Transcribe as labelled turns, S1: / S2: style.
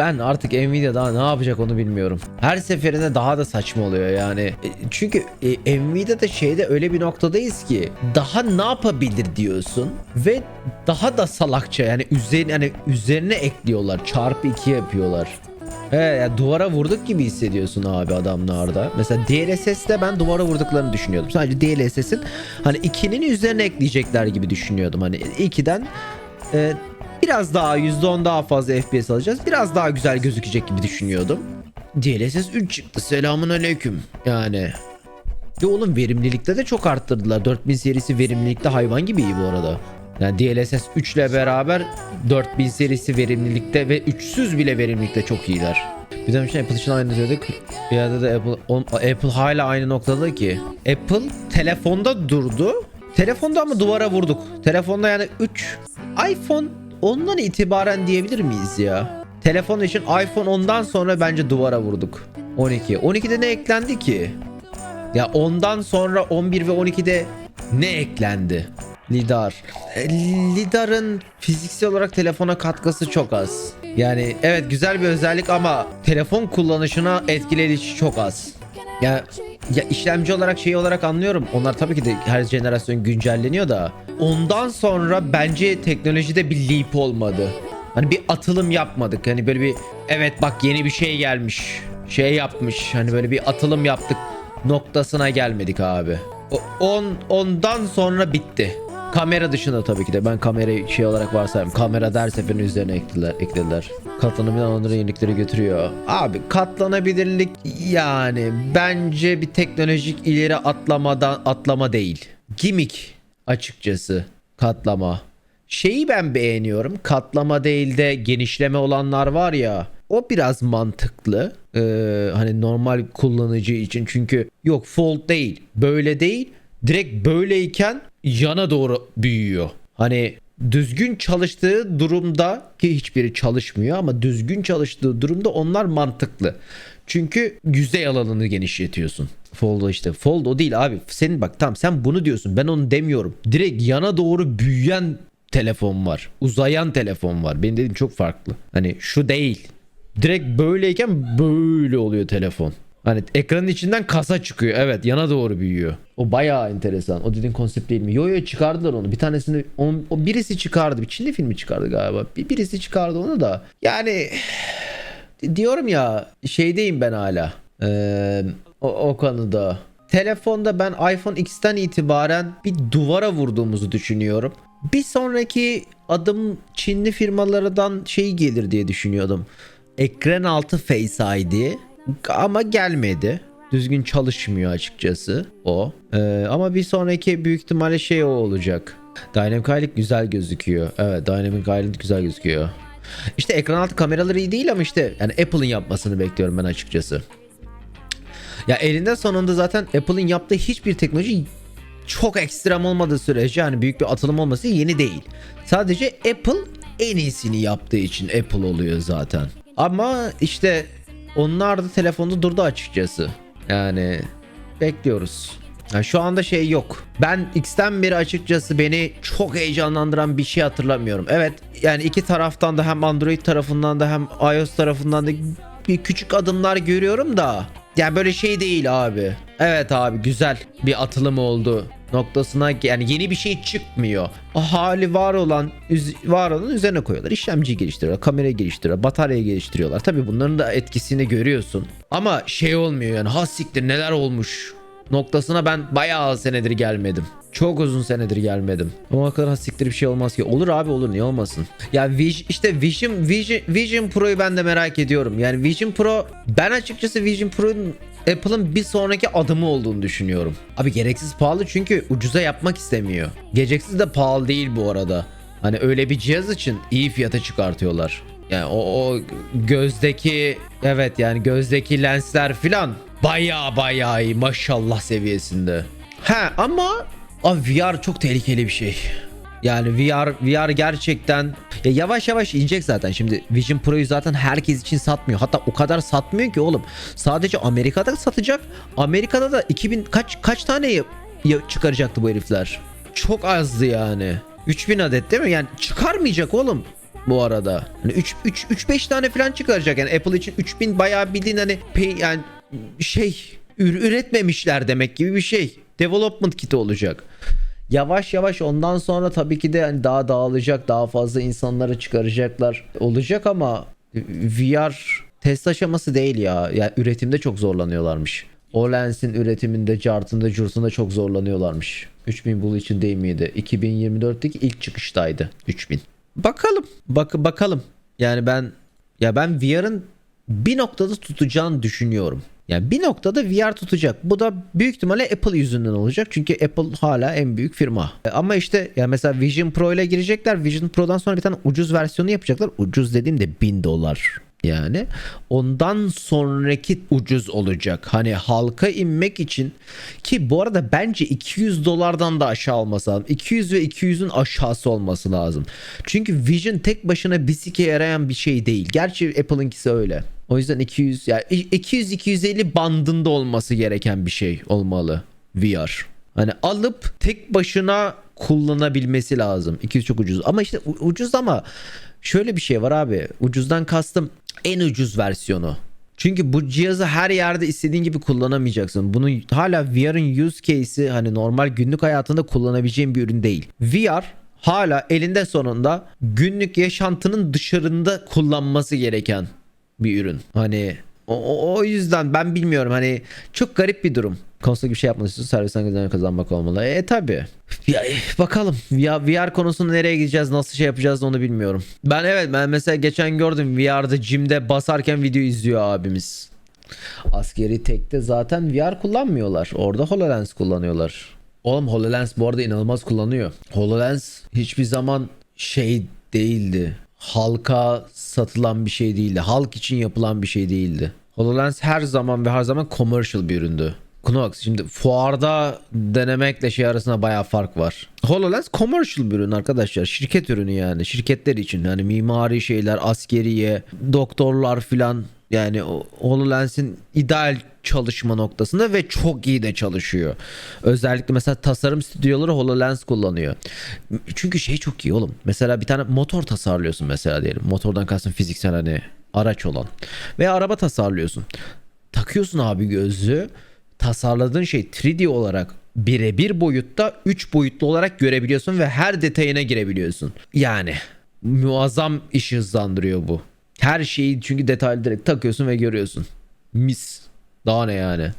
S1: Ben artık Nvidia daha ne yapacak onu bilmiyorum. Her seferinde daha da saçma oluyor yani. E, Çünkü e, Nvidia'da şeyde öyle bir noktadayız ki daha ne yapabilir diyorsun ve daha da salakça yani üzerine yani üzerine ekliyorlar. Çarpı 2 yapıyorlar. He ya duvara vurduk gibi hissediyorsun abi adamlarda. Mesela DLSS'de ben duvara vurduklarını düşünüyordum. Sadece DLSS'in hani 2'nin üzerine ekleyecekler gibi düşünüyordum. Hani 2'den e, biraz daha %10 daha fazla FPS alacağız. Biraz daha güzel gözükecek gibi düşünüyordum. DLSS 3 çıktı. Selamun aleyküm. Yani. Ya oğlum verimlilikte de çok arttırdılar. 4000 serisi verimlilikte hayvan gibi iyi bu arada. Yani DLSS 3 ile beraber 4000 serisi verimlilikte ve 3'süz bile verimlilikte çok iyiler. Bir de şey Apple için aynı söyledik. Bir yerde de Apple, on- Apple hala aynı noktada ki. Apple telefonda durdu. Telefonda ama duvara vurduk. Telefonda yani 3 iPhone ondan itibaren diyebilir miyiz ya? Telefon için iPhone ondan sonra bence duvara vurduk. 12. 12'de ne eklendi ki? Ya ondan sonra 11 ve 12'de ne eklendi? Lidar. E, Lidar'ın fiziksel olarak telefona katkısı çok az. Yani evet güzel bir özellik ama telefon kullanışına etkilediği çok az. Ya ya işlemci olarak şey olarak anlıyorum. Onlar tabii ki de her jenerasyon güncelleniyor da. Ondan sonra bence teknolojide bir leap olmadı. Hani bir atılım yapmadık. Hani böyle bir evet bak yeni bir şey gelmiş. Şey yapmış. Hani böyle bir atılım yaptık noktasına gelmedik abi. O, on, ondan sonra bitti. Kamera dışında tabii ki de ben kamerayı şey olarak varsayıyorum. Kamera der seferin üzerine eklediler. eklediler. Katlanabilir alanlara yenilikleri götürüyor. Abi katlanabilirlik yani bence bir teknolojik ileri atlamadan atlama değil. Gimik açıkçası katlama. Şeyi ben beğeniyorum. Katlama değil de genişleme olanlar var ya. O biraz mantıklı. Ee, hani normal kullanıcı için. Çünkü yok fold değil. Böyle değil. Direkt böyleyken yana doğru büyüyor. Hani düzgün çalıştığı durumda ki hiçbiri çalışmıyor ama düzgün çalıştığı durumda onlar mantıklı. Çünkü yüzey alanını genişletiyorsun. Fold işte. Fold o değil abi. Senin bak tamam sen bunu diyorsun. Ben onu demiyorum. Direkt yana doğru büyüyen telefon var. Uzayan telefon var. Benim dediğim çok farklı. Hani şu değil. Direkt böyleyken böyle oluyor telefon. Hani ekranın içinden kasa çıkıyor. Evet yana doğru büyüyor. O bayağı enteresan. O dediğin konsept değil mi? Yo yo çıkardılar onu. Bir tanesini o, o birisi çıkardı. Bir Çinli filmi çıkardı galiba. Bir, birisi çıkardı onu da. Yani diyorum ya şeydeyim ben hala. Ee, o, o konuda. Telefonda ben iPhone X'ten itibaren bir duvara vurduğumuzu düşünüyorum. Bir sonraki adım Çinli firmalardan şey gelir diye düşünüyordum. Ekran altı Face ID ama gelmedi. Düzgün çalışmıyor açıkçası o. Ee, ama bir sonraki büyük ihtimalle şey o olacak. Dynamic Island güzel gözüküyor. Evet Dynamic Island güzel gözüküyor. İşte ekran altı kameraları iyi değil ama işte yani Apple'ın yapmasını bekliyorum ben açıkçası. Ya elinde sonunda zaten Apple'ın yaptığı hiçbir teknoloji çok ekstrem olmadığı sürece yani büyük bir atılım olması yeni değil. Sadece Apple en iyisini yaptığı için Apple oluyor zaten. Ama işte onlar da telefonda durdu açıkçası. Yani bekliyoruz. Yani şu anda şey yok. Ben X'ten beri açıkçası beni çok heyecanlandıran bir şey hatırlamıyorum. Evet yani iki taraftan da hem Android tarafından da hem iOS tarafından da bir küçük adımlar görüyorum da. Yani böyle şey değil abi. Evet abi güzel bir atılım oldu noktasına yani yeni bir şey çıkmıyor. O hali var olan var olan üzerine koyuyorlar. İşlemciyi geliştiriyorlar, kamerayı geliştiriyorlar, bataryayı geliştiriyorlar. Tabii bunların da etkisini görüyorsun. Ama şey olmuyor yani ha siktir neler olmuş noktasına ben bayağı senedir gelmedim. Çok uzun senedir gelmedim. Ama o kadar hasiktir bir şey olmaz ki. Olur abi olur niye olmasın. Ya işte Vision, Vision, Vision Pro'yu ben de merak ediyorum. Yani Vision Pro ben açıkçası Vision Pro'nun Apple'ın bir sonraki adımı olduğunu düşünüyorum. Abi gereksiz pahalı çünkü ucuza yapmak istemiyor. Gereksiz de pahalı değil bu arada. Hani öyle bir cihaz için iyi fiyata çıkartıyorlar. Yani o, o gözdeki evet yani gözdeki lensler filan baya baya iyi maşallah seviyesinde. He ama abi VR çok tehlikeli bir şey. Yani VR VR gerçekten ya yavaş yavaş inecek zaten. Şimdi Vision Pro'yu zaten herkes için satmıyor. Hatta o kadar satmıyor ki oğlum. Sadece Amerika'da satacak. Amerika'da da 2000 kaç kaç tane çıkaracaktı bu herifler? Çok azdı yani. 3000 adet değil mi? Yani çıkarmayacak oğlum. bu arada. Hani 3 3 3 5 tane falan çıkaracak yani Apple için 3000 bayağı bildiğin hani pay, yani şey ür- üretmemişler demek gibi bir şey. Development kiti olacak. Yavaş yavaş ondan sonra tabii ki de hani daha dağılacak, daha fazla insanlara çıkaracaklar olacak ama VR test aşaması değil ya. Yani üretimde çok zorlanıyorlarmış. O lensin üretiminde, cartında, curtunda çok zorlanıyorlarmış. 3000 bul için değil miydi? 2024'teki ilk çıkıştaydı 3000. Bakalım. Bak bakalım. Yani ben ya ben VR'ın bir noktada tutacağını düşünüyorum. Yani bir noktada VR tutacak. Bu da büyük ihtimalle Apple yüzünden olacak. Çünkü Apple hala en büyük firma. E, Ama işte ya mesela Vision Pro ile girecekler. Vision Pro'dan sonra bir tane ucuz versiyonu yapacaklar. Ucuz dediğim de 1000 dolar yani. Ondan sonraki ucuz olacak. Hani halka inmek için ki bu arada bence 200 dolardan da aşağı olması lazım. 200 ve 200'ün aşağısı olması lazım. Çünkü Vision tek başına bir sike yarayan bir şey değil. Gerçi Apple'ınkisi öyle. O yüzden 200 yani 200-250 bandında olması gereken bir şey olmalı VR. Hani alıp tek başına kullanabilmesi lazım. 200 çok ucuz. Ama işte ucuz ama şöyle bir şey var abi. Ucuzdan kastım en ucuz versiyonu. Çünkü bu cihazı her yerde istediğin gibi kullanamayacaksın. Bunu hala VR'ın use case'i hani normal günlük hayatında kullanabileceğin bir ürün değil. VR hala elinde sonunda günlük yaşantının dışarında kullanması gereken bir ürün. Hani o, o, yüzden ben bilmiyorum hani çok garip bir durum. Konusunda bir şey yapmak istiyorsan servisten kazanmak olmalı. E tabi. Ya, e, bakalım VR, VR konusunda nereye gideceğiz nasıl şey yapacağız onu bilmiyorum. Ben evet ben mesela geçen gördüm VR'da jimde basarken video izliyor abimiz. Askeri tekte zaten VR kullanmıyorlar. Orada HoloLens kullanıyorlar. Oğlum HoloLens bu arada inanılmaz kullanıyor. HoloLens hiçbir zaman şey değildi. Halka satılan bir şey değildi. Halk için yapılan bir şey değildi. HoloLens her zaman ve her zaman commercial bir üründü. Knox şimdi fuarda denemekle şey arasında bayağı fark var. HoloLens commercial bir ürün arkadaşlar. Şirket ürünü yani. Şirketler için. Yani mimari şeyler, askeriye, doktorlar filan. Yani HoloLens'in ideal çalışma noktasında ve çok iyi de çalışıyor. Özellikle mesela tasarım stüdyoları HoloLens kullanıyor. Çünkü şey çok iyi oğlum. Mesela bir tane motor tasarlıyorsun mesela diyelim. Motordan kastım fiziksel hani araç olan. Veya araba tasarlıyorsun. Takıyorsun abi gözlüğü. Tasarladığın şey 3D olarak birebir boyutta 3 boyutlu olarak görebiliyorsun ve her detayına girebiliyorsun. Yani muazzam iş hızlandırıyor bu. Her şeyi çünkü detaylı direkt takıyorsun ve görüyorsun. Mis. Daha ne yani?